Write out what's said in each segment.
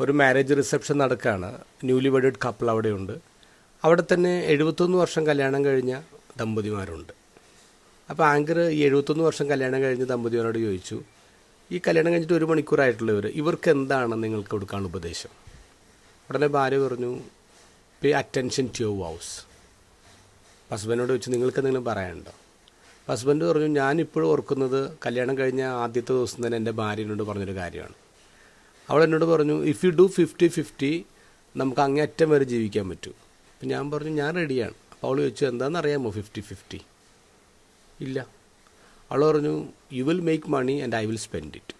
ഒരു marriage reception നടക്കുകയാണ് newly wedded couple അവിടെയുണ്ട്. അവിടെ തന്നെ എഴുപത്തൊന്ന് വർഷം കല്യാണം കഴിഞ്ഞ ദമ്പതിമാരുണ്ട്. അപ്പോൾ ആങ്കർ ഈ എഴുപത്തൊന്ന് വർഷം കല്യാണം കഴിഞ്ഞ ദമ്പതിമാരോട് ചോദിച്ചു ഈ കല്യാണം കഴിഞ്ഞിട്ട് ഒരു മണിക്കൂറായിട്ടുള്ളവർ ഇവർക്ക് എന്താണ് നിങ്ങൾക്ക് കൊടുക്കാൻ ഉപദേശം? ഉടനെ ഭാര്യ പറഞ്ഞു pay attention to your house ഹസ്ബൻഡിനോട് ചോദിച്ചു നിങ്ങൾക്ക് എന്തെങ്കിലും പറയാനുണ്ടോ? ഹസ്ബൻഡ് പറഞ്ഞു ഞാനിപ്പോഴും ഓർക്കുന്നത് കല്യാണം കഴിഞ്ഞ ആദ്യത്തെ ദിവസം തന്നെ എന്റെ ഭാര്യനോട് പറഞ്ഞൊരു കാര്യമാണ്. അവൾ എന്നോട് പറഞ്ഞു if you do fifty fifty നമുക്ക് അങ്ങേയറ്റം വരെ ജീവിക്കാൻ പറ്റും. അപ്പം ഞാൻ പറഞ്ഞു ഞാൻ റെഡിയാണ് അപ്പോൾ അവൾ ചോദിച്ചു എന്താണെന്ന് അറിയാമോ ഫിഫ്റ്റി ഫിഫ്റ്റി ഇല്ല. അവൾ പറഞ്ഞു you will make money and I will spend it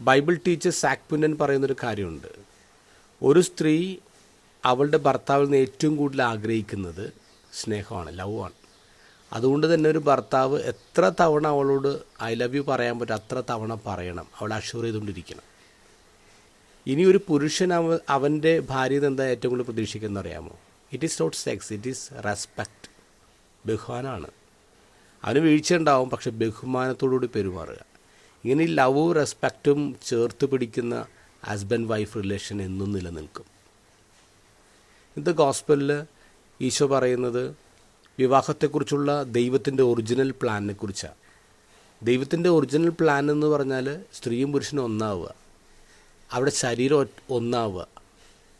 Bible teacher സാക്പുനൻ പറയുന്നൊരു കാര്യമുണ്ട്. ഒരു സ്ത്രീ അവളുടെ ഭർത്താവിൽ നിന്ന് ഏറ്റവും കൂടുതൽ ആഗ്രഹിക്കുന്നത് സ്നേഹമാണ് ലവ് ആണ് അതുകൊണ്ട് തന്നെ ഒരു ഭർത്താവ് എത്ര തവണ അവളോട് ഐ ലവ് യു പറയാൻ പറ്റും അത്ര തവണ പറയണം. അവൾ അഷ്യൂർ ചെയ്തുകൊണ്ടിരിക്കണം. ഇനി ഒരു പുരുഷൻ അവ അവന്റെ ഭാര്യയിൽ എന്താ ഏറ്റവും കൂടുതൽ പ്രതീക്ഷിക്കുന്നത് അറിയാമോ? It is not sex it is respect ബഹുമാനമാണ്. അവന് വീഴ്ച ഉണ്ടാവും പക്ഷെ ബഹുമാനത്തോടുകൂടി പെരുമാറുക. ഇങ്ങനെ ഈ ലവും റെസ്പെക്റ്റും ചേർത്ത് പിടിക്കുന്ന ഹസ്ബൻഡ് വൈഫ് റിലേഷൻ എന്നും നിലനിൽക്കും. ഇത് ഗോസ്പലിൽ ഈശോ പറയുന്നത് വിവാഹത്തെക്കുറിച്ചുള്ള ദൈവത്തിന്റെ ഒറിജിനൽ പ്ലാനിനെ കുറിച്ചാണ്. ദൈവത്തിന്റെ ഒറിജിനൽ പ്ലാൻ എന്ന് പറഞ്ഞാൽ സ്ത്രീയും പുരുഷനും ഒന്നാവുക. അവിടെ ശരീരം ഒന്നാവുക.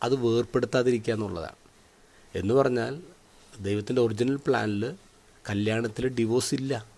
അത് വേർപ്പെടുത്താതിരിക്കുക എന്നുള്ളതാണ്. എന്ന് പറഞ്ഞാൽ ദൈവത്തിന്റെ ഒറിജിനൽ പ്ലാനിൽ കല്യാണത്തിൽ ഡിവോഴ്സ് ഇല്ല.